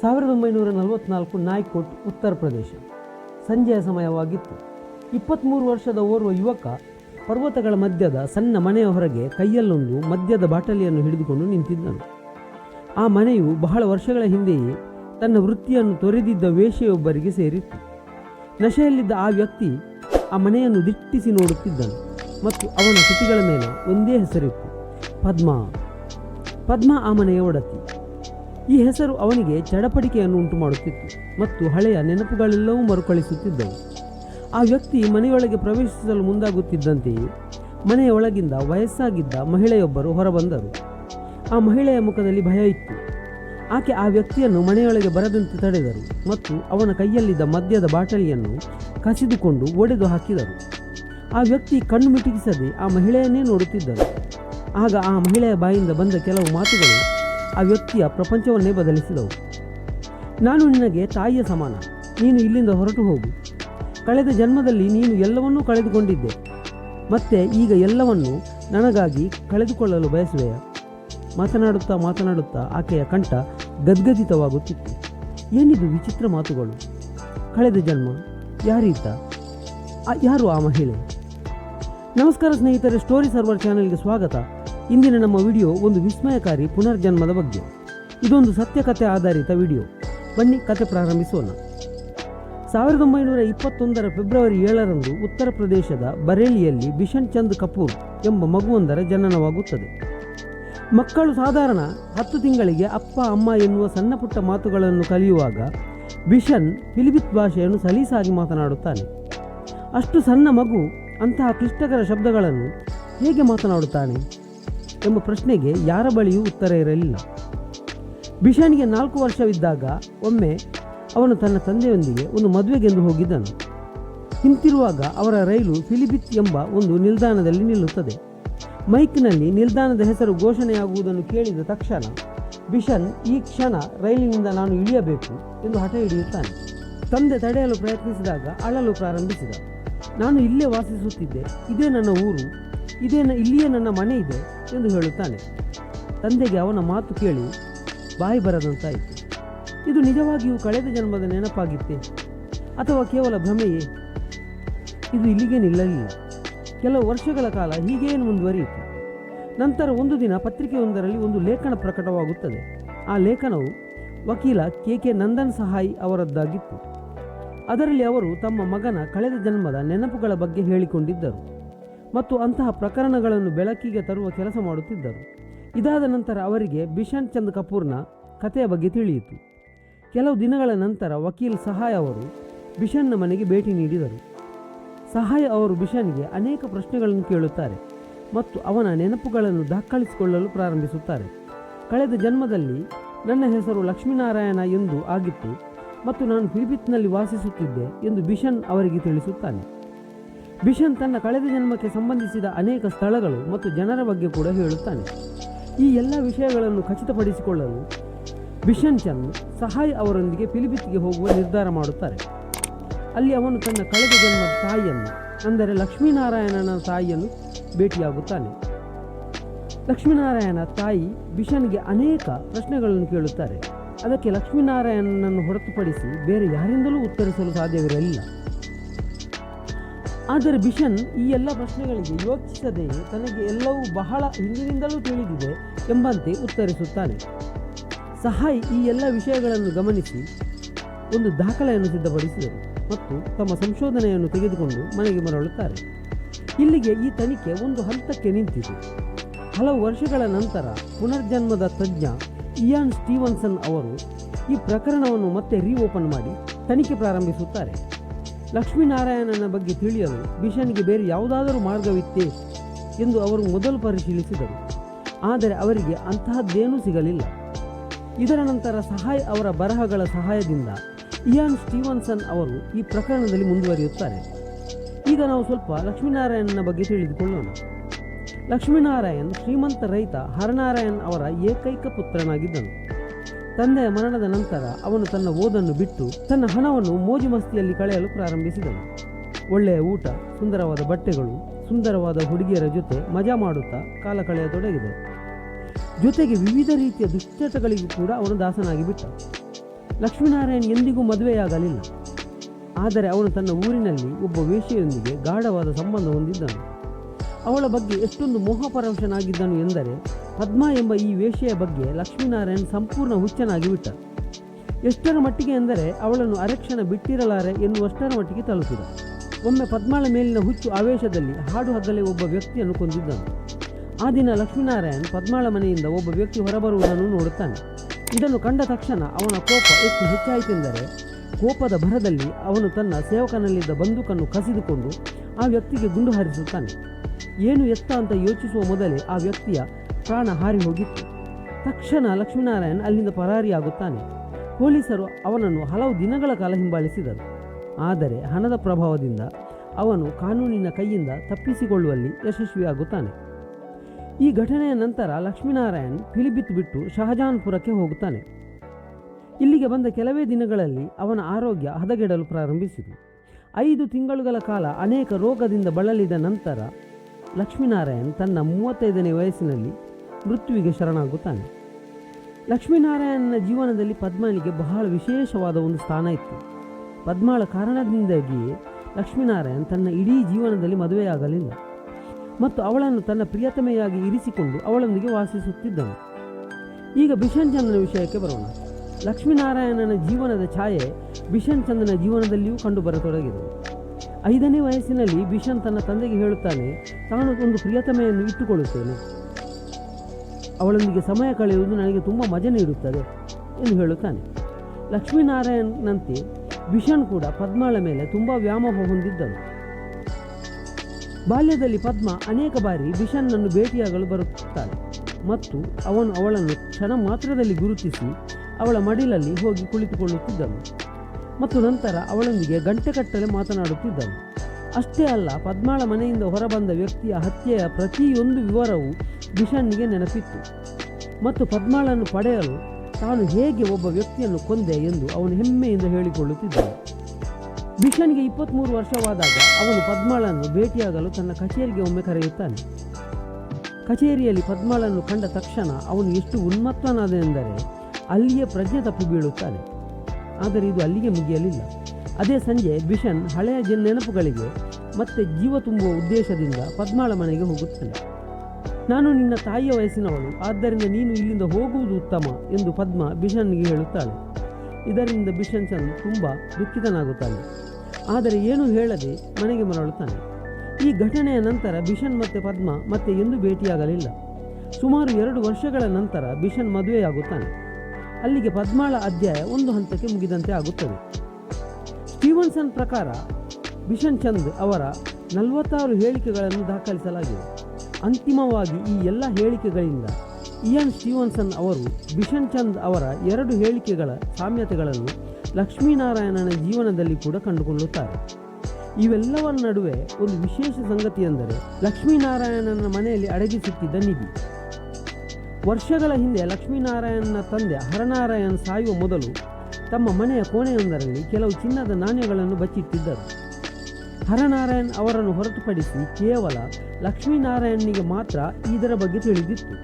ಸಾವಿರದ ಒಂಬೈನೂರ ನಲವತ್ನಾಲ್ಕು ನಾಯ್ಕೋಟ್, ಉತ್ತರ ಪ್ರದೇಶ. ಸಂಜೆಯ ಸಮಯವಾಗಿತ್ತು. ಇಪ್ಪತ್ತ್ಮೂರು ವರ್ಷದ ಓರ್ವ ಯುವಕ ಪರ್ವತಗಳ ಮಧ್ಯದ ಸಣ್ಣ ಮನೆಯ ಹೊರಗೆ ಕೈಯಲ್ಲೊಂದು ಮದ್ಯದ ಬಾಟಲಿಯನ್ನು ಹಿಡಿದುಕೊಂಡು ನಿಂತಿದ್ದನು. ಆ ಮನೆಯು ಬಹಳ ವರ್ಷಗಳ ಹಿಂದೆಯೇ ತನ್ನ ವೃತ್ತಿಯನ್ನು ತೊರೆದಿದ್ದ ವೇಷೆಯೊಬ್ಬರಿಗೆ ಸೇರಿತ್ತು. ನಶೆಯಲ್ಲಿದ್ದ ಆ ವ್ಯಕ್ತಿ ಆ ಮನೆಯನ್ನು ದಿಟ್ಟಿಸಿ ನೋಡುತ್ತಿದ್ದನು ಮತ್ತು ಅವನ ಸುತಿಗಳ ಮೇಲೆ ಒಂದೇ ಹೆಸರಿತ್ತು, ಪದ್ಮ. ಪದ್ಮ ಆ ಮನೆಯ ಒಡತಿ. ಈ ಹೆಸರು ಅವನಿಗೆ ಚಡಪಡಿಕೆಯನ್ನು ಉಂಟು ಮಾಡುತ್ತಿತ್ತು ಮತ್ತು ಹಳೆಯ ನೆನಪುಗಳೆಲ್ಲವೂ ಮರುಕಳಿಸುತ್ತಿದ್ದವು. ಆ ವ್ಯಕ್ತಿ ಮನೆಯೊಳಗೆ ಪ್ರವೇಶಿಸಲು ಮುಂದಾಗುತ್ತಿದ್ದಂತೆಯೇ ಮನೆಯ ಒಳಗಿಂದ ವಯಸ್ಸಾಗಿದ್ದ ಮಹಿಳೆಯೊಬ್ಬರು ಹೊರಬಂದರು. ಆ ಮಹಿಳೆಯ ಮುಖದಲ್ಲಿ ಭಯ ಇತ್ತು. ಆಕೆ ಆ ವ್ಯಕ್ತಿಯನ್ನು ಮನೆಯೊಳಗೆ ಬರದಂತೆ ತಡೆದರು ಮತ್ತು ಅವನ ಕೈಯಲ್ಲಿದ್ದ ಮದ್ಯದ ಬಾಟಲಿಯನ್ನು ಕಸಿದುಕೊಂಡು ಒಡೆದು ಹಾಕಿದರು. ಆ ವ್ಯಕ್ತಿ ಕಣ್ಣು ಮಿಟುಕಿಸದೆ ಆ ಮಹಿಳೆಯನ್ನೇ ನೋಡುತ್ತಿದ್ದರು. ಆಗ ಆ ಮಹಿಳೆಯ ಬಾಯಿಂದ ಬಂದ ಕೆಲವು ಮಾತುಗಳು ಆ ವ್ಯಕ್ತಿಯ ಪ್ರಪಂಚವನ್ನೇ ಬದಲಿಸಿದವು. ನಾನು ನಿನಗೆ ತಾಯಿಯ ಸಮಾನ. ನೀನು ಇಲ್ಲಿಂದ ಹೊರಟು ಹೋಗು. ಕಳೆದ ಜನ್ಮದಲ್ಲಿ ನೀನು ಎಲ್ಲವನ್ನೂ ಕಳೆದುಕೊಂಡಿದ್ದೆ. ಮತ್ತೆ ಈಗ ಎಲ್ಲವನ್ನು ನನಗಾಗಿ ಕಳೆದುಕೊಳ್ಳಲು ಬಯಸುವೆಯ? ಮಾತನಾಡುತ್ತಾ ಮಾತನಾಡುತ್ತಾ ಆಕೆಯ ಕಂಠ ಗದ್ಗದಿತವಾಗುತ್ತಿತ್ತು. ಏನಿದು ವಿಚಿತ್ರ ಮಾತುಗಳು? ಕಳೆದ ಜನ್ಮ. ಯಾರೀತ? ಯಾರು ಆ ಮಹಿಳೆ? ನಮಸ್ಕಾರ ಸ್ನೇಹಿತರೆ, ಸ್ಟೋರಿ ಸರ್ವರ್ ಚಾನೆಲ್ಗೆ ಸ್ವಾಗತ. ಇಂದಿನ ನಮ್ಮ ವಿಡಿಯೋ ಒಂದು ವಿಸ್ಮಯಕಾರಿ ಪುನರ್ಜನ್ಮದ ಬಗ್ಗೆ. ಇದೊಂದು ಸತ್ಯಕತೆ ಆಧಾರಿತ ವಿಡಿಯೋ. ಬನ್ನಿ ಕತೆ ಪ್ರಾರಂಭಿಸೋಣ. ಸಾವಿರದ ಒಂಬೈನೂರ ಇಪ್ಪತ್ತೊಂದರ ಫೆಬ್ರವರಿ ಏಳರಂದು ಉತ್ತರ ಪ್ರದೇಶದ ಬರೇಲಿಯಲ್ಲಿ ಬಿಷನ್ ಚಂದ್ ಕಪೂರ್ ಎಂಬ ಮಗುವೊಂದರ ಜನನವಾಗುತ್ತದೆ. ಮಕ್ಕಳು ಸಾಧಾರಣ ಹತ್ತು ತಿಂಗಳಿಗೆ ಅಪ್ಪ, ಅಮ್ಮ ಎನ್ನುವ ಸಣ್ಣ ಪುಟ್ಟ ಮಾತುಗಳನ್ನು ಕಲಿಯುವಾಗ ಬಿಷನ್ ಫಿಲಿಪಿತ್ ಭಾಷೆಯನ್ನು ಸಲೀಸಾಗಿ ಮಾತನಾಡುತ್ತಾನೆ. ಅಷ್ಟು ಸಣ್ಣ ಮಗು ಅಂತಹ ಕ್ಲಿಷ್ಟಕರ ಶಬ್ದಗಳನ್ನು ಹೇಗೆ ಮಾತನಾಡುತ್ತಾನೆ? ಎಂಬ ಪ್ರಶ್ನೆಗೆ ಯಾರ ಬಳಿಯೂ ಉತ್ತರ ಇರಲಿಲ್ಲ. ಬಿಷನ್ಗೆ ನಾಲ್ಕು ವರ್ಷವಿದ್ದಾಗ ಒಮ್ಮೆ ಅವನು ತನ್ನ ತಂದೆಯೊಂದಿಗೆ ಒಂದು ಮದುವೆಗೆಂದು ಹೋಗಿದ್ದನು. ಹಿಂತಿರುವಾಗ ಅವರ ರೈಲು ಫಿಲಿಪಿತ್ ಎಂಬ ಒಂದು ನಿಲ್ದಾಣದಲ್ಲಿ ನಿಲ್ಲುತ್ತದೆ. ಮೈಕ್ನಲ್ಲಿ ನಿಲ್ದಾಣದ ಹೆಸರು ಘೋಷಣೆಯಾಗುವುದನ್ನು ಕೇಳಿದ ತಕ್ಷಣ ಬಿಷನ್ ಈ ಕ್ಷಣ ರೈಲಿನಿಂದ ನಾನು ಇಳಿಯಬೇಕು ಎಂದು ಹಠ ಹಿಡಿಯುತ್ತಾನೆ. ತಂದೆ ತಡೆಯಲು ಪ್ರಯತ್ನಿಸಿದಾಗ ಅಳಲು ಪ್ರಾರಂಭಿಸಿದ. ನಾನು ಇಲ್ಲೇ ವಾಸಿಸುತ್ತಿದ್ದೆ. ಇದೇ ನನ್ನ ಊರು. ಇದೇ ಇಲ್ಲಿಯೇ ನನ್ನ ಮನೆ ಇದೆ. ಎಂದು ಹೇಳುತ್ತಾನೆ. ತಂದೆಗೆ ಅವನ ಮಾತು ಕೇಳಿ ಬಾಯಿ ಬರದಂತಾಯಿತು. ಇದು ನಿಜವಾಗಿಯೂ ಕಳೆದ ಜನ್ಮದ ನೆನಪಾಗಿತ್ತೆ? ಅಥವಾ ಕೇವಲ ಭ್ರಮೆಯೇ? ಇದು ಇಲ್ಲಿಗೆ ನಿಲ್ಲಲಿಲ್ಲ. ಕೆಲವು ವರ್ಷಗಳ ಕಾಲ ಹೀಗೇ ಮುಂದುವರಿಯಿತು. ನಂತರ ಒಂದು ದಿನ ಪತ್ರಿಕೆಯೊಂದರಲ್ಲಿ ಒಂದು ಲೇಖನ ಪ್ರಕಟವಾಗುತ್ತದೆ. ಆ ಲೇಖನವು ವಕೀಲ ಕೆ. ಕೆ. ನಂದನ್ ಸಹಾಯಿ ಅವರದ್ದಾಗಿತ್ತು. ಅದರಲ್ಲಿ ಅವರು ತಮ್ಮ ಮಗನ ಕಳೆದ ಜನ್ಮದ ನೆನಪುಗಳ ಬಗ್ಗೆ ಹೇಳಿಕೊಂಡಿದ್ದರು. ಮತ್ತು ಅಂತಹ ಪ್ರಕರಣಗಳನ್ನು ಬೆಳಕಿಗೆ ತರುವ ಕೆಲಸ ಮಾಡುತ್ತಿದ್ದರು. ಇದಾದ ನಂತರ ಅವರಿಗೆ ಬಿಷನ್ ಚಂದ್ ಕಪೂರ್ನ ಕಥೆಯ ಬಗ್ಗೆ ತಿಳಿಯಿತು. ಕೆಲವು ದಿನಗಳ ನಂತರ ವಕೀಲ್ ಸಹಾಯ ಅವರು ಬಿಷನ್ನ ಮನೆಗೆ ಭೇಟಿ ನೀಡಿದರು. ಸಹಾಯ ಅವರು ಬಿಷನ್ಗೆ ಅನೇಕ ಪ್ರಶ್ನೆಗಳನ್ನು ಕೇಳುತ್ತಾರೆ ಮತ್ತು ಅವನ ನೆನಪುಗಳನ್ನು ದಾಖಲಿಸಿಕೊಳ್ಳಲು ಪ್ರಾರಂಭಿಸುತ್ತಾರೆ. ಕಳೆದ ಜನ್ಮದಲ್ಲಿ ನನ್ನ ಹೆಸರು ಲಕ್ಷ್ಮೀನಾರಾಯಣ ಎಂದು ಆಗಿತ್ತು ಮತ್ತು ನಾನು ಫಿಲಿಪಿತ್ನಲ್ಲಿ ವಾಸಿಸುತ್ತಿದ್ದೆ ಎಂದು ಬಿಷನ್ ಅವರಿಗೆ ತಿಳಿಸುತ್ತಾನೆ. ಬಿಷನ್ ತನ್ನ ಕಳೆದ ಜನ್ಮಕ್ಕೆ ಸಂಬಂಧಿಸಿದ ಅನೇಕ ಸ್ಥಳಗಳು ಮತ್ತು ಜನರ ಬಗ್ಗೆ ಕೂಡ ಹೇಳುತ್ತಾನೆ. ಈ ಎಲ್ಲ ವಿಷಯಗಳನ್ನು ಖಚಿತಪಡಿಸಿಕೊಳ್ಳಲು ಬಿಷನ್ ಚಂದ್ ಸಹಾಯ್ ಅವರೊಂದಿಗೆ ಫಿಲಿಪಿತ್ಗೆ ಹೋಗುವ ನಿರ್ಧಾರ ಮಾಡುತ್ತಾರೆ. ಅಲ್ಲಿ ಅವನು ತನ್ನ ಕಳೆದ ಜನ್ಮದ ತಾಯಿಯನ್ನು, ಅಂದರೆ ಲಕ್ಷ್ಮೀನಾರಾಯಣನ ತಾಯಿಯನ್ನು ಭೇಟಿಯಾಗುತ್ತಾನೆ. ಲಕ್ಷ್ಮೀನಾರಾಯಣ ತಾಯಿ ಬಿಷನ್ಗೆ ಅನೇಕ ಪ್ರಶ್ನೆಗಳನ್ನು ಕೇಳುತ್ತಾರೆ. ಅದಕ್ಕೆ ಲಕ್ಷ್ಮೀನಾರಾಯಣನನ್ನು ಹೊರತುಪಡಿಸಿ ಬೇರೆ ಯಾರಿಂದಲೂ ಉತ್ತರಿಸಲು ಸಾಧ್ಯವಿರಲಿಲ್ಲ. ಆದರೆ ಬಿಷನ್ ಈ ಎಲ್ಲ ಪ್ರಶ್ನೆಗಳಿಗೆ ಯೋಚಿಸದೆ ತನಗೆ ಎಲ್ಲವೂ ಬಹಳ ಹಿಂದಿನಿಂದಲೂ ತಿಳಿದಿದೆ ಎಂಬಂತೆ ಉತ್ತರಿಸುತ್ತಾನೆ. ಸಹಾಯ್ ಈ ಎಲ್ಲ ವಿಷಯಗಳನ್ನು ಗಮನಿಸಿ, ಒಂದು ದಾಖಲೆಯನ್ನು ಸಿದ್ಧಪಡಿಸಿದರು ಮತ್ತು ತಮ್ಮ ಸಂಶೋಧನೆಯನ್ನು ತೆಗೆದುಕೊಂಡು ಮನೆಗೆ ಮರಳುತ್ತಾರೆ. ಇಲ್ಲಿಗೆ ಈ ತನಿಖೆ ಒಂದು ಹಂತಕ್ಕೆ ನಿಂತಿತು ಹಲವು ವರ್ಷಗಳ ನಂತರ ಪುನರ್ಜನ್ಮದ ತಜ್ಞ ಇಯಾನ್ ಸ್ಟೀವನ್ಸನ್ ಅವರು ಈ ಪ್ರಕರಣವನ್ನು ಮತ್ತೆ ರೀಓಪನ್ ಮಾಡಿ ತನಿಖೆ ಪ್ರಾರಂಭಿಸುತ್ತಾರೆ. ಲಕ್ಷ್ಮೀನಾರಾಯಣನ ಬಗ್ಗೆ ತಿಳಿಯಲು ಬಿಷನ್ಗೆ ಬೇರೆ ಯಾವುದಾದರೂ ಮಾರ್ಗವಿತ್ತೇ ಎಂದು ಅವರು ಮೊದಲು ಪರಿಶೀಲಿಸಿದರು. ಆದರೆ ಅವರಿಗೆ ಅಂತಹದ್ದೇನೂ ಸಿಗಲಿಲ್ಲ. ಇದರ ನಂತರ ಸಹಾಯ ಅವರ ಬರಹಗಳ ಸಹಾಯದಿಂದ ಇಯಾನ್ ಸ್ಟೀವನ್ಸನ್ ಅವರು ಈ ಪ್ರಕರಣದಲ್ಲಿ ಮುಂದುವರಿಯುತ್ತಾರೆ. ಈಗ ನಾವು ಸ್ವಲ್ಪ ಲಕ್ಷ್ಮೀನಾರಾಯಣನ ಬಗ್ಗೆ ತಿಳಿದುಕೊಳ್ಳೋಣ. ಲಕ್ಷ್ಮೀನಾರಾಯಣ್ ಶ್ರೀಮಂತ ರೈತ ಹರನಾರಾಯಣ್ ಅವರ ಏಕೈಕ ಪುತ್ರನಾಗಿದ್ದನು. ತಂದೆಯ ಮರಣದ ನಂತರ ಅವನು ತನ್ನ ಓದನ್ನು ಬಿಟ್ಟು ತನ್ನ ಹಣವನ್ನು ಮೋಜು ಮಸ್ತಿಯಲ್ಲಿ ಕಳೆಯಲು ಪ್ರಾರಂಭಿಸಿದನು. ಒಳ್ಳೆಯ ಊಟ, ಸುಂದರವಾದ ಬಟ್ಟೆಗಳು, ಸುಂದರವಾದ ಹುಡುಗಿಯರ ಜೊತೆ ಮಜಾ ಮಾಡುತ್ತಾ ಕಾಲ ಕಳೆಯತೊಡಗಿದೆ. ಜೊತೆಗೆ ವಿವಿಧ ರೀತಿಯ ದುಶ್ಚಟಗಳಿಗೂ ಕೂಡ ಅವನು ದಾಸನಾಗಿ ಬಿಟ್ಟ. ಲಕ್ಷ್ಮೀನಾರಾಯಣ್ ಎಂದಿಗೂ ಮದುವೆಯಾಗಲಿಲ್ಲ. ಆದರೆ ಅವನು ತನ್ನ ಊರಿನಲ್ಲಿ ಒಬ್ಬ ವೇಷಿಯೊಂದಿಗೆ ಗಾಢವಾದ ಸಂಬಂಧ ಹೊಂದಿದ್ದನು. ಅವಳ ಬಗ್ಗೆ ಎಷ್ಟೊಂದು ಮೋಹಪರವಶನಾಗಿದ್ದನು ಎಂದರೆ ಪದ್ಮ ಎಂಬ ಈ ವೇಷೆಯ ಬಗ್ಗೆ ಲಕ್ಷ್ಮೀನಾರಾಯಣ್ ಸಂಪೂರ್ಣ ಹುಚ್ಚನಾಗಿ ಬಿಟ್ಟ. ಎಷ್ಟರ ಮಟ್ಟಿಗೆ ಎಂದರೆ ಅವಳನ್ನು ಅರಕ್ಷಣ ಬಿಟ್ಟಿರಲಾರೆ ಎನ್ನುವಷ್ಟರ ಮಟ್ಟಿಗೆ ತಲುಪಿದ. ಒಮ್ಮೆ ಪದ್ಮಾಳ ಮೇಲಿನ ಹುಚ್ಚು ಆವೇಶದಲ್ಲಿ ಹಾಡು ಹಗ್ಗಲೇ ಒಬ್ಬ ವ್ಯಕ್ತಿಯನ್ನು ಕೊಂದಿದ್ದನು. ಆ ದಿನ ಲಕ್ಷ್ಮೀನಾರಾಯಣ್ ಪದ್ಮಾಳ ಮನೆಯಿಂದ ಒಬ್ಬ ವ್ಯಕ್ತಿ ಹೊರಬರುವುದನ್ನು ನೋಡುತ್ತಾನೆ. ಇದನ್ನು ಕಂಡ ತಕ್ಷಣ ಅವನ ಕೋಪ ಎಷ್ಟು ಹೆಚ್ಚಾಯಿತೆಂದರೆ ಕೋಪದ ಭರದಲ್ಲಿ ಅವನು ತನ್ನ ಸೇವಕನಲ್ಲಿದ್ದ ಬಂದೂಕನ್ನು ಕಸಿದುಕೊಂಡು ಆ ವ್ಯಕ್ತಿಗೆ ಗುಂಡು ಹಾರಿಸುತ್ತಾನೆ. ಏನು ಎತ್ತ ಅಂತ ಯೋಚಿಸುವ ಮೊದಲೇ ಆ ವ್ಯಕ್ತಿಯ ಪ್ರಾಣ ಹಾರಿ ಹೋಗಿತ್ತು. ತಕ್ಷಣ ಲಕ್ಷ್ಮೀನಾರಾಯಣ್ ಅಲ್ಲಿಂದ ಪರಾರಿಯಾಗುತ್ತಾನೆ. ಪೊಲೀಸರು ಅವನನ್ನು ಹಲವು ದಿನಗಳ ಕಾಲ ಹಿಂಬಾಲಿಸಿದರು. ಆದರೆ ಹಣದ ಪ್ರಭಾವದಿಂದ ಅವನು ಕಾನೂನಿನ ಕೈಯಿಂದ ತಪ್ಪಿಸಿಕೊಳ್ಳುವಲ್ಲಿ ಯಶಸ್ವಿಯಾಗುತ್ತಾನೆ. ಈ ಘಟನೆಯ ನಂತರ ಲಕ್ಷ್ಮೀನಾರಾಯಣ್ ಪಿಲಿಬಿತ್ ಬಿಟ್ಟು ಶಹಜಾನ್ಪುರಕ್ಕೆ ಹೋಗುತ್ತಾನೆ. ಇಲ್ಲಿಗೆ ಬಂದ ಕೆಲವೇ ದಿನಗಳಲ್ಲಿ ಅವನ ಆರೋಗ್ಯ ಹದಗೆಡಲು ಪ್ರಾರಂಭಿಸಿತು. ಐದು ತಿಂಗಳುಗಳ ಕಾಲ ಅನೇಕ ರೋಗದಿಂದ ಬಳಲಿದ ನಂತರ ಲಕ್ಷ್ಮೀನಾರಾಯಣ್ ತನ್ನ ಮೂವತ್ತೈದನೇ ವಯಸ್ಸಿನಲ್ಲಿ ಮೃತ್ಯುವಿಗೆ ಶರಣಾಗುತ್ತಾನೆ. ಲಕ್ಷ್ಮೀನಾರಾಯಣನ ಜೀವನದಲ್ಲಿ ಪದ್ಮನಿಗೆ ಬಹಳ ವಿಶೇಷವಾದ ಒಂದು ಸ್ಥಾನ ಇತ್ತು. ಪದ್ಮಾಳ ಕಾರಣದಿಂದಾಗಿಯೇ ಲಕ್ಷ್ಮೀನಾರಾಯಣ್ ತನ್ನ ಇಡೀ ಜೀವನದಲ್ಲಿ ಮದುವೆಯಾಗಲಿಲ್ಲ ಮತ್ತು ಅವಳನ್ನು ತನ್ನ ಪ್ರಿಯತಮೆಯಾಗಿ ಇರಿಸಿಕೊಂಡು ಅವಳೊಂದಿಗೆ ವಾಸಿಸುತ್ತಿದ್ದನು. ಈಗ ಬಿಷನ್ ಚಂದ್ರನ ವಿಷಯಕ್ಕೆ ಬರೋಣ. ಲಕ್ಷ್ಮೀನಾರಾಯಣನ ಜೀವನದ ಛಾಯೆ ಬಿಷನ್ ಚಂದ್ರನ ಜೀವನದಲ್ಲಿಯೂ ಕಂಡುಬರತೊಡಗಿದೆ ಐದನೇ ವಯಸ್ಸಿನಲ್ಲಿ ಬಿಷನ್ ತನ್ನ ತಂದೆಗೆ ಹೇಳುತ್ತಾನೆ, ತಾನು ಒಂದು ಪ್ರಿಯತಮೆಯನ್ನು ಇಟ್ಟುಕೊಳ್ಳುತ್ತೇನೆ. ಅವಳೊಂದಿಗೆ ಸಮಯ ಕಳೆಯುವುದು ನನಗೆ ತುಂಬ ಮಜೆ ನೀಡುತ್ತದೆ, ಎಂದು ಹೇಳುತ್ತಾನೆ. ಲಕ್ಷ್ಮೀನಾರಾಯಣನಂತೆ ಬಿಷನ್ ಕೂಡ ಪದ್ಮಾಳ ಮೇಲೆ ತುಂಬ ವ್ಯಾಮೋಹ ಹೊಂದಿದ್ದನು. ಬಾಲ್ಯದಲ್ಲಿ ಪದ್ಮ ಅನೇಕ ಬಾರಿ ಬಿಷನ್ನನ್ನು ಭೇಟಿಯಾಗಲು ಬರುತ್ತಾನೆ ಮತ್ತು ಅವನು ಅವಳನ್ನು ಕ್ಷಣ ಮಾತ್ರದಲ್ಲಿ ಗುರುತಿಸಿ ಅವಳ ಮಡಿಲಲ್ಲಿ ಹೋಗಿ ಕುಳಿತುಕೊಳ್ಳುತ್ತಿದ್ದನು. ಮತ್ತು ನಂತರ ಅವಳೊಂದಿಗೆ ಗಂಟೆಗಟ್ಟಲೆ ಮಾತನಾಡುತ್ತಿದ್ದಳು. ಅಷ್ಟೇ ಅಲ್ಲ, ಪದ್ಮಾಳ ಮನೆಯಿಂದ ಹೊರಬಂದ ವ್ಯಕ್ತಿಯ ಹತ್ಯೆಯ ಪ್ರತಿಯೊಂದು ವಿವರವೂ ಬಿಷನ್ನಿಗೆ ನೆನಪಿತ್ತು. ಮತ್ತು ಪದ್ಮಾಳನ್ನು ಪಡೆಯಲು ತಾನು ಹೇಗೆ ಒಬ್ಬ ವ್ಯಕ್ತಿಯನ್ನು ಕೊಂದೆ ಎಂದು ಅವನು ಹೆಮ್ಮೆಯಿಂದ ಹೇಳಿಕೊಳ್ಳುತ್ತಿದ್ದನು. ಬಿಷನ್ಗೆ ಇಪ್ಪತ್ತ್ಮೂರು ವರ್ಷವಾದಾಗ ಅವನು ಪದ್ಮಾಳನ್ನು ಭೇಟಿಯಾಗಲು ತನ್ನ ಕಚೇರಿಗೆ ಒಮ್ಮೆ ಕರೆಯುತ್ತಾನೆ. ಕಚೇರಿಯಲ್ಲಿ ಪದ್ಮಾಳನ್ನು ಕಂಡ ತಕ್ಷಣ ಅವನು ಎಷ್ಟು ಉನ್ಮತ್ತನಾದನೆಂದರೆ ಅಲ್ಲಿಯೇ ಪ್ರಜ್ಞೆ ತಪ್ಪಿ ಬೀಳುತ್ತಾನೆ. ಆದರೆ ಇದು ಅಲ್ಲಿಗೆ ಮುಗಿಯಲಿಲ್ಲ. ಅದೇ ಸಂಜೆ ಬಿಷನ್ ಹಳೆಯ ಜನ ನೆನಪುಗಳಿಗೆ ಮತ್ತೆ ಜೀವ ತುಂಬುವ ಉದ್ದೇಶದಿಂದ ಪದ್ಮಾಳ ಮನೆಗೆ ಹೋಗುತ್ತಾನೆ. ನಾನು ನಿನ್ನ ತಾಯಿಯ ವಯಸ್ಸಿನವಳು, ಆದ್ದರಿಂದ ನೀನು ಇಲ್ಲಿಂದ ಹೋಗುವುದು ಉತ್ತಮ ಎಂದು ಪದ್ಮ ಬಿಷನ್ಗೆ ಹೇಳುತ್ತಾಳೆ. ಇದರಿಂದ ಬಿಷನ್ ಚಂದ್ ತುಂಬ ದುಃಖಿತನಾಗುತ್ತಾನೆ. ಆದರೆ ಏನು ಹೇಳದೆ ಮನೆಗೆ ಮರಳುತ್ತಾನೆ. ಈ ಘಟನೆಯ ನಂತರ ಬಿಷನ್ ಮತ್ತು ಪದ್ಮ ಮತ್ತೆ ಎಂದೂ ಭೇಟಿಯಾಗಲಿಲ್ಲ. ಸುಮಾರು ಎರಡು ವರ್ಷಗಳ ನಂತರ ಬಿಷನ್ ಮದುವೆಯಾಗುತ್ತಾನೆ. ಅಲ್ಲಿಗೆ ಪದ್ಮಾಳ ಅಧ್ಯಾಯ ಒಂದು ಹಂತಕ್ಕೆ ಮುಗಿದಂತೆ ಆಗುತ್ತದೆ. ಸ್ಟೀವನ್ಸನ್ ಪ್ರಕಾರ ಬಿಷನ್ ಚಂದ್ ಅವರ ನಲವತ್ತಾರು ಹೇಳಿಕೆಗಳನ್ನು ದಾಖಲಿಸಲಾಗಿದೆ. ಅಂತಿಮವಾಗಿ ಈ ಎಲ್ಲ ಹೇಳಿಕೆಗಳಿಂದ ಇಯನ್ ಸ್ಟೀವನ್ಸನ್ ಅವರು ಬಿಷನ್ ಚಂದ್ ಅವರ ಎರಡು ಹೇಳಿಕೆಗಳ ಸಾಮ್ಯತೆಗಳನ್ನು ಲಕ್ಷ್ಮೀನಾರಾಯಣನ ಜೀವನದಲ್ಲಿ ಕೂಡ ಕಂಡುಕೊಳ್ಳುತ್ತಾರೆ. ಇವೆಲ್ಲವರ ನಡುವೆ ಒಂದು ವಿಶೇಷ ಸಂಗತಿ ಎಂದರೆ ಲಕ್ಷ್ಮೀನಾರಾಯಣನ ಮನೆಯಲ್ಲಿ ಅಡಗಿಸುತ್ತಿದ್ದ ನಿಧಿ. ವರ್ಷಗಳ ಹಿಂದೆ ಲಕ್ಷ್ಮೀನಾರಾಯಣನ ತಂದೆ ಹರನಾರಾಯಣ್ ಸಾಯುವ ಮೊದಲು ತಮ್ಮ ಮನೆಯ ಕೋಣೆಯೊಂದರಲ್ಲಿ ಕೆಲವು ಚಿನ್ನದ ನಾಣ್ಯಗಳನ್ನು ಬಚ್ಚಿಟ್ಟಿದ್ದರು. ಹರನಾರಾಯಣ್ ಅವರನ್ನು ಹೊರತುಪಡಿಸಿ ಕೇವಲ ಲಕ್ಷ್ಮೀನಾರಾಯಣನಿಗೆ ಮಾತ್ರ ಇದರ ಬಗ್ಗೆ ತಿಳಿದಿತ್ತು.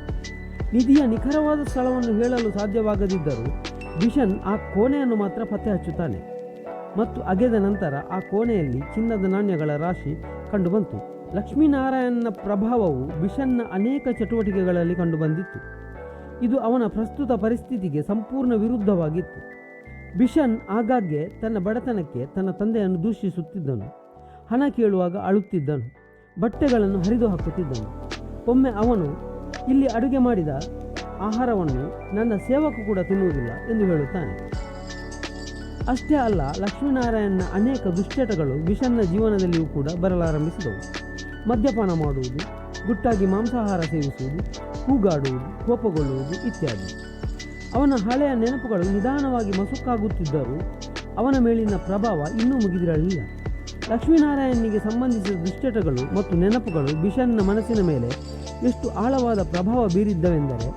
ನಿಧಿಯ ನಿಖರವಾದ ಸ್ಥಳವನ್ನು ಹೇಳಲು ಸಾಧ್ಯವಾಗದಿದ್ದರೂ ಬಿಷನ್ ಆ ಕೋಣೆಯನ್ನು ಮಾತ್ರ ಪತ್ತೆ ಹಚ್ಚುತ್ತಾನೆ ಮತ್ತು ಅಗೆದ ನಂತರ ಆ ಕೋಣೆಯಲ್ಲಿ ಚಿನ್ನದ ನಾಣ್ಯಗಳ ರಾಶಿ ಕಂಡುಬಂತು. ಲಕ್ಷ್ಮೀನಾರಾಯಣನ ಪ್ರಭಾವವು ಬಿಷನ್ನ ಅನೇಕ ಚಟುವಟಿಕೆಗಳಲ್ಲಿ ಕಂಡುಬಂದಿತ್ತು. ಇದು ಅವನ ಪ್ರಸ್ತುತ ಪರಿಸ್ಥಿತಿಗೆ ಸಂಪೂರ್ಣ ವಿರುದ್ಧವಾಗಿತ್ತು. ಬಿಷನ್ ಆಗಾಗ್ಗೆ ತನ್ನ ಬಡತನಕ್ಕೆ ತನ್ನ ತಂದೆಯನ್ನು ದೂಷಿಸುತ್ತಿದ್ದನು. ಹಣ ಕೇಳುವಾಗ ಅಳುತ್ತಿದ್ದನು. ಬಟ್ಟೆಗಳನ್ನು ಹರಿದು ಹಾಕುತ್ತಿದ್ದನು. ಒಮ್ಮೆ ಅವನು, ಇಲ್ಲಿ ಅಡುಗೆ ಮಾಡಿದ ಆಹಾರವನ್ನು ನನ್ನ ಸೇವಕ ಕೂಡ ತಿನ್ನುವುದಿಲ್ಲ ಎಂದು ಹೇಳುತ್ತಾನೆ. ಅಷ್ಟೇ ಅಲ್ಲ, ಲಕ್ಷ್ಮೀನಾರಾಯಣನ ಅನೇಕ ದುಶ್ಚಟಗಳು ಬಿಷನ್ನ ಜೀವನದಲ್ಲಿಯೂ ಕೂಡ ಬರಲಾರಂಭಿಸಿದವು. ಮದ್ಯಪಾನ ಮಾಡುವುದು, ಗುಟ್ಟಾಗಿ ಮಾಂಸಾಹಾರ ಸೇವಿಸುವುದು, ಕೂಗಾಡುವುದು, ಕೋಪಗೊಳ್ಳುವುದು ಇತ್ಯಾದಿ. ಅವನ ಹಳೆಯ ನೆನಪುಗಳು ನಿಧಾನವಾಗಿ ಮಸುಕಾಗುತ್ತಿದ್ದರೂ ಅವನ ಮೇಲಿನ ಪ್ರಭಾವ ಇನ್ನೂ ಮುಗಿದಿರಲಿಲ್ಲ. ಲಕ್ಷ್ಮೀನಾರಾಯಣನಿಗೆ ಸಂಬಂಧಿಸಿದ ದುಶ್ಚಟಗಳು ಮತ್ತು ನೆನಪುಗಳು ಬಿಷನ್ನ ಮನಸ್ಸಿನ ಮೇಲೆ ಎಷ್ಟು ಆಳವಾದ ಪ್ರಭಾವ ಬೀರಿದ್ದವೆಂದರೆ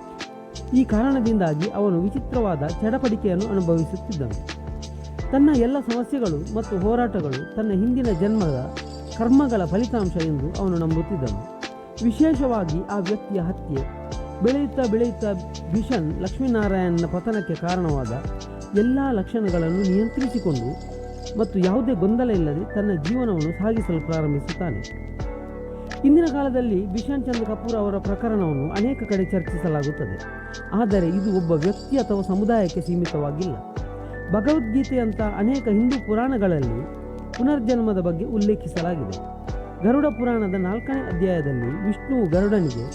ಈ ಕಾರಣದಿಂದಾಗಿ ಅವನು ವಿಚಿತ್ರವಾದ ಚಡಪಡಿಕೆಯನ್ನು ಅನುಭವಿಸುತ್ತಿದ್ದನು. ತನ್ನ ಎಲ್ಲ ಸಮಸ್ಯೆಗಳು ಮತ್ತು ಹೋರಾಟಗಳು ತನ್ನ ಹಿಂದಿನ ಜನ್ಮದ ಕರ್ಮಗಳ ಫಲಿತಾಂಶ ಎಂದು ಅವನು ನಂಬುತ್ತಿದ್ದನು. ವಿಶೇಷವಾಗಿ ಆ ವ್ಯಕ್ತಿಯ ಹತ್ಯೆ. ಬೆಳೆಯುತ್ತಾ ಬೆಳೆಯುತ್ತಾ ಭಿಷನ್ ಲಕ್ಷ್ಮೀನಾರಾಯಣನ ಪತನಕ್ಕೆ ಕಾರಣವಾದ ಎಲ್ಲ ಲಕ್ಷಣಗಳನ್ನು ನಿಯಂತ್ರಿಸಿಕೊಂಡು ಮತ್ತು ಯಾವುದೇ ಗೊಂದಲ ಇಲ್ಲದೆ ತನ್ನ ಜೀವನವನ್ನು ಸಾಗಿಸಲು ಪ್ರಾರಂಭಿಸುತ್ತಾನೆ. ಇಂದಿನ ಕಾಲದಲ್ಲಿ ಬಿಷಾನ್ ಚಂದ್ರ ಕಪೂರ್ ಅವರ ಪ್ರಕರಣವನ್ನು ಅನೇಕ ಕಡೆ ಚರ್ಚಿಸಲಾಗುತ್ತದೆ. ಆದರೆ ಇದು ಒಬ್ಬ ವ್ಯಕ್ತಿ ಅಥವಾ ಸಮುದಾಯಕ್ಕೆ ಸೀಮಿತವಾಗಿಲ್ಲ. ಭಗವದ್ಗೀತೆಯಂಥ ಅನೇಕ ಹಿಂದೂ ಪುರಾಣಗಳಲ್ಲಿ ಪುನರ್ಜನ್ಮದ ಬಗ್ಗೆ ಉಲ್ಲೇಖಿಸಲಾಗಿದೆ. ಗರುಡ ಪುರಾಣದ ನಾಲ್ಕನೇ ಅಧ್ಯಾಯದಲ್ಲಿ ವಿಷ್ಣುವು ಗರುಡನಿಗೆ,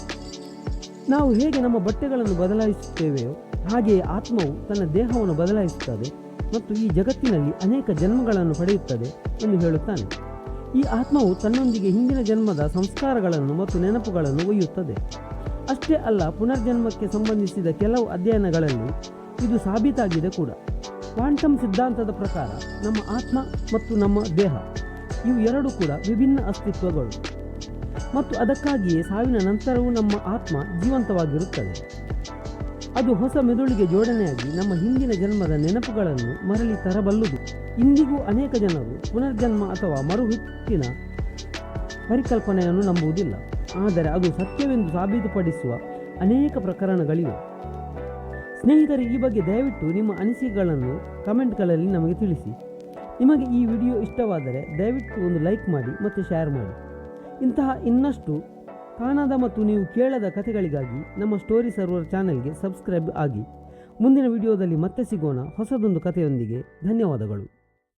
ನಾವು ಹೇಗೆ ನಮ್ಮ ಬಟ್ಟೆಗಳನ್ನು ಬದಲಾಯಿಸುತ್ತೇವೆಯೋ, ಹಾಗೆಯೇ ಆತ್ಮವು ತನ್ನ ದೇಹವನ್ನು ಬದಲಾಯಿಸುತ್ತದೆ ಮತ್ತು ಈ ಜಗತ್ತಿನಲ್ಲಿ ಅನೇಕ ಜನ್ಮಗಳನ್ನು ಪಡೆಯುತ್ತದೆ ಎಂದು ಹೇಳುತ್ತಾನೆ. ಈ ಆತ್ಮವು ತನ್ನೊಂದಿಗೆ ಹಿಂದಿನ ಜನ್ಮದ ಸಂಸ್ಕಾರಗಳನ್ನು ಮತ್ತು ನೆನಪುಗಳನ್ನು ಒಯ್ಯುತ್ತದೆ. ಅಷ್ಟೇ ಅಲ್ಲ, ಪುನರ್ಜನ್ಮಕ್ಕೆ ಸಂಬಂಧಿಸಿದ ಕೆಲವು ಅಧ್ಯಯನಗಳಲ್ಲಿ ಇದು ಸಾಬೀತಾಗಿದೆ ಕೂಡ. ಕ್ವಾಂಟಮ್ ಸಿದ್ಧಾಂತದ ಪ್ರಕಾರ ನಮ್ಮ ಆತ್ಮ ಮತ್ತು ನಮ್ಮ ದೇಹ, ಇವು ಎರಡು ಕೂಡ ವಿಭಿನ್ನ ಅಸ್ತಿತ್ವಗಳು. ಮತ್ತು ಅದಕ್ಕಾಗಿಯೇ ಸಾವಿನ ನಂತರವೂ ನಮ್ಮ ಆತ್ಮ ಜೀವಂತವಾಗಿರುತ್ತದೆ. ಅದು ಹೊಸ ಮೆದುಳಿಗೆ ಜೋಡಣೆಯಾಗಿ ನಮ್ಮ ಹಿಂದಿನ ಜನ್ಮದ ನೆನಪುಗಳನ್ನು ಮರಳಿ ತರಬಲ್ಲುದು. ಇಂದಿಗೂ ಅನೇಕ ಜನರು ಪುನರ್ಜನ್ಮ ಅಥವಾ ಮರುಹುಟ್ಟಿನ ಪರಿಕಲ್ಪನೆಯನ್ನು ನಂಬುವುದಿಲ್ಲ. ಆದರೆ ಅದು ಸತ್ಯವೆಂದು ಸಾಬೀತುಪಡಿಸುವ ಅನೇಕ ಪ್ರಕರಣಗಳಿವೆ. ಸ್ನೇಹಿತರೆ, ಈ ಬಗ್ಗೆ ದಯವಿಟ್ಟು ನಿಮ್ಮ ಅನಿಸಿಕೆಗಳನ್ನು ಕಮೆಂಟ್ಗಳಲ್ಲಿ ನಮಗೆ ತಿಳಿಸಿ. ನಿಮಗೆ ಈ ವಿಡಿಯೋ ಇಷ್ಟವಾದರೆ ದಯವಿಟ್ಟು ಒಂದು ಲೈಕ್ ಮಾಡಿ ಮತ್ತು ಶೇರ್ ಮಾಡಿ. ಇಂತಹ ಇನ್ನಷ್ಟು ಕಾಣದ ಮತ್ತು ನೀವು ಕೇಳದ ಕಥೆಗಳಿಗಾಗಿ ನಮ್ಮ ಸ್ಟೋರಿ ಸರ್ವರ್ ಚಾನೆಲ್ಗೆ ಸಬ್ಸ್ಕ್ರೈಬ್ ಆಗಿ. ಮುಂದಿನ ವಿಡಿಯೋದಲ್ಲಿ ಮತ್ತೆ ಸಿಗೋಣ ಹೊಸದೊಂದು ಕಥೆಯೊಂದಿಗೆ. ಧನ್ಯವಾದಗಳು.